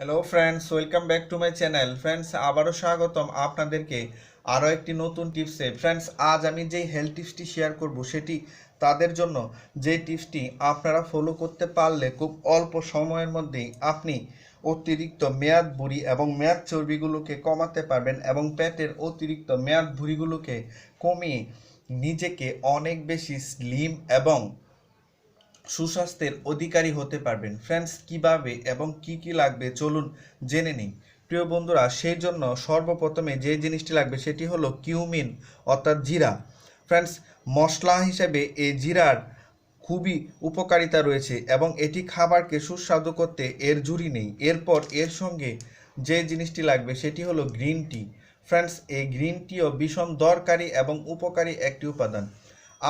Hello friends welcome back to my channel friends আবারও স্বাগতম আপনাদেরকে আরও একটি নতুন টিপসে ফ্রেন্ডস আজ আমি যেই হেলথ টিপসটি শেয়ার করব সেটি তাদের জন্য যে টিপসটি আপনারা ফলো করতে পারলে খুব অল্প সময়ের মধ্যেই আপনি অতিরিক্ত মেয়াদ ভুঁড়ি এবং মেয়াদ চর্বিগুলোকে কমাতে পারবেন এবং পেটের অতিরিক্ত মেয়াদ ভুঁড়িগুলোকে কমিয়ে নিজেকে অনেক বেশি স্লিম এবং সুস্বাস্থ্যের অধিকারী হতে পারবেন। ফ্রেন্ডস, কীভাবে এবং কি কি লাগবে চলুন জেনে নিই। প্রিয় বন্ধুরা, সেই জন্য সর্বপ্রথমে যে জিনিসটি লাগবে সেটি হলো কিউমিন, অর্থাৎ জিরা। ফ্রেন্ডস, মশলা হিসেবে এই জিরার খুবই উপকারিতা রয়েছে এবং এটি খাবারকে সুস্বাদু করতে এর জুড়ি নেই। এরপর এর সঙ্গে যে জিনিসটি লাগবে সেটি হলো গ্রিন টি। ফ্রেন্ডস, এই গ্রিন টিও ভীষণ দরকারি এবং উপকারী একটি উপাদান।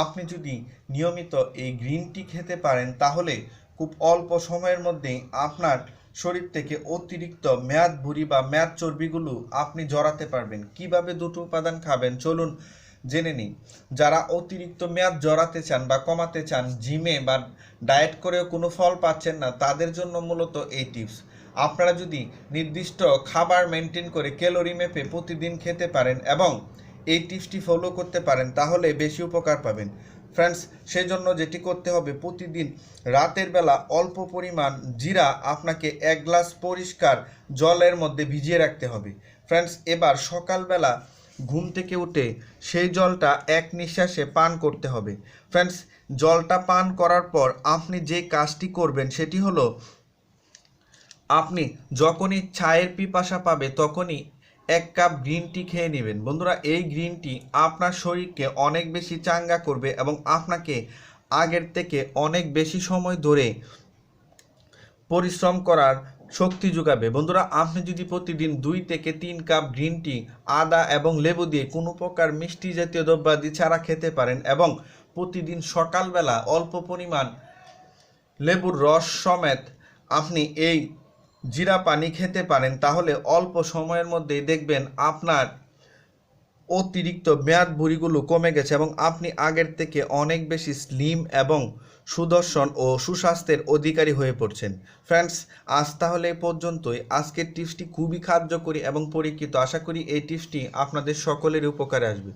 আপনি যদি নিয়মিত এই গ্রিন টি খেতে পারেন, তাহলে খুব অল্প সময়ের মধ্যেই আপনার শরীর থেকে অতিরিক্ত মেয়াদ ভুঁড়ি বা মেয়াদ চর্বিগুলো আপনি জড়াতে পারবেন। কীভাবে দুটো উপাদান খাবেন, চলুন জেনে নিই। যারা অতিরিক্ত মেয়াদ জড়াতে চান বা কমাতে চান, জিমে বা ডায়েট করেও কোনো ফল পাচ্ছেন না, তাদের জন্য মূলত এই টিপস। আপনারা যদি নির্দিষ্ট খাবার মেনটেন করে ক্যালোরি মেপে প্রতিদিন খেতে পারেন এবং এই টিপসটি ফলো করতে পারেন, তাহলে বেশি উপকার পাবেন। ফ্রেন্ডস সেই জন্য যেটি করতে হবে, প্রতিদিন রাতের বেলা অল্প পরিমাণ জিরা আপনাকে এক গ্লাস পরিষ্কার জলের মধ্যে ভিজিয়ে রাখতে হবে। ফ্রেন্ডস এবার সকালবেলা ঘুম থেকে উঠে সেই জলটা এক নিঃশ্বাসে পান করতে হবে। ফ্রেন্ডস জলটা পান করার পর আপনি যে কাজটি করবেন, সেটি হলো আপনি যখনই চায়ের পিপাসা পাবে, তখনই এক কাপ গ্রিন টি খেয়ে নেবেন। বন্ধুরা, এই গ্রিন টি আপনার শরীরকে অনেক বেশি চাঙ্গা করবে এবং আপনাকে আগের থেকে অনেক বেশি সময় ধরে পরিশ্রম করার শক্তি যোগাবে। বন্ধুরা, আপনি যদি প্রতিদিন দুই থেকে তিন কাপ গ্রিন টি, আদা এবং লেবু দিয়ে কোনো প্রকার মিষ্টি জাতীয় দ্রব্যাদি ছাড়া খেতে পারেন এবং প্রতিদিন সকালবেলা অল্প পরিমাণ লেবুর রস সমেত আপনি এই জিরা পানি খেতে পারেন, তাহলে অল্প সময়ের মধ্যেই দেখবেন আপনার অতিরিক্ত মেয়াদ ভুঁড়িগুলো কমে গেছে এবং আপনি আগের থেকে অনেক বেশি স্লিম এবং সুদর্শন ও সুস্বাস্থ্যের অধিকারী হয়ে পড়ছেন। ফ্রেন্ডস, আজ তাহলে পর্যন্তই। আজকের টিপসটি খুবই কার্যকরী এবং পরীক্ষিত। আশা করি এই টিপসটি আপনাদের সকলের উপকারে আসবে।